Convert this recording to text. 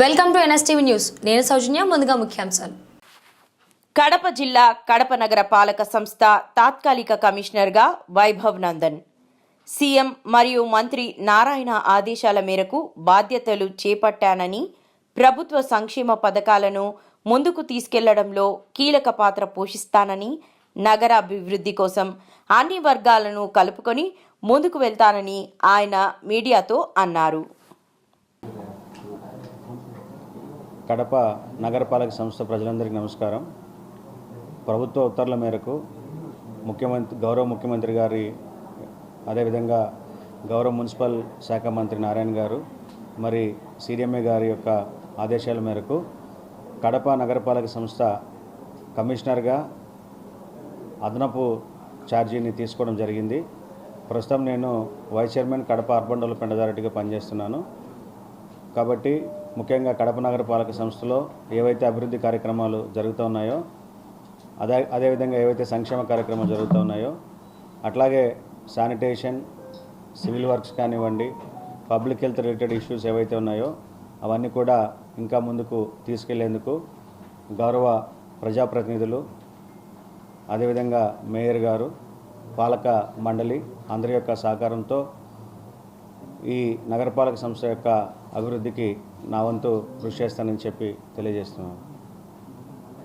Welcome to NSTV news. నేను సౌజన్య ముందుగా ముఖ్యాంశాలు. కడప జిల్లా కడప నగర పాలక సంస్థ తాత్కాలిక కమిషనర్గా వైభవ్ నందన్. సీఎం మరియు మంత్రి నారాయణ ఆదేశాల మేరకు బాధ్యతలు చేపట్టానని ప్రభుత్వ సంక్షేమ పథకాలను ముందుకు తీసుకెళ్ళడంలో కీలక పాత్ర పోషిస్తానని నగర అభివృద్ధి కోసం అన్ని వర్గాలను కలుపుకొని ముందుకు వెళ్తానని ఆయన మీడియాతో అన్నారు. కడప నగరపాలక సంస్థ ప్రజలందరికీ నమస్కారం. ప్రభుత్వ ఉత్తర్వుల మేరకు ముఖ్యమంత్రి గౌరవ ముఖ్యమంత్రి గారి అదేవిధంగా గౌరవ మున్సిపల్ శాఖ మంత్రి నారాయణ గారు మరి సిడిఎంఏ గారి యొక్క ఆదేశాల మేరకు కడప నగరపాలక సంస్థ కమిషనర్గా అదనపు ఛార్జీని తీసుకోవడం జరిగింది. ప్రస్తుతం నేను vice chairman Kadapa urban development అథారిటీగా పనిచేస్తున్నాను. కాబట్టి ముఖ్యంగా కడప నగరపాలక సంస్థలో ఏవైతే అభివృద్ధి కార్యక్రమాలు జరుగుతూ ఉన్నాయో అదే అదేవిధంగా ఏవైతే సంక్షేమ కార్యక్రమాలు జరుగుతూ ఉన్నాయో అట్లాగే శానిటేషన్ సివిల్ వర్క్స్ కానివ్వండి పబ్లిక్ హెల్త్ రిలేటెడ్ ఇష్యూస్ ఏవైతే ఉన్నాయో అవన్నీ కూడా ఇంకా ముందుకు తీసుకెళ్ళేందుకు గౌరవ ప్రజాప్రతినిధులు అదేవిధంగా మేయర్ గారు పాలక మండలి అందరి యొక్క సహకారంతో ఈ నగరపాలక సంస్థ యొక్క అభివృద్ధికి నా వంతు కృషి చేస్తానని చెప్పి తెలియజేస్తున్నాను.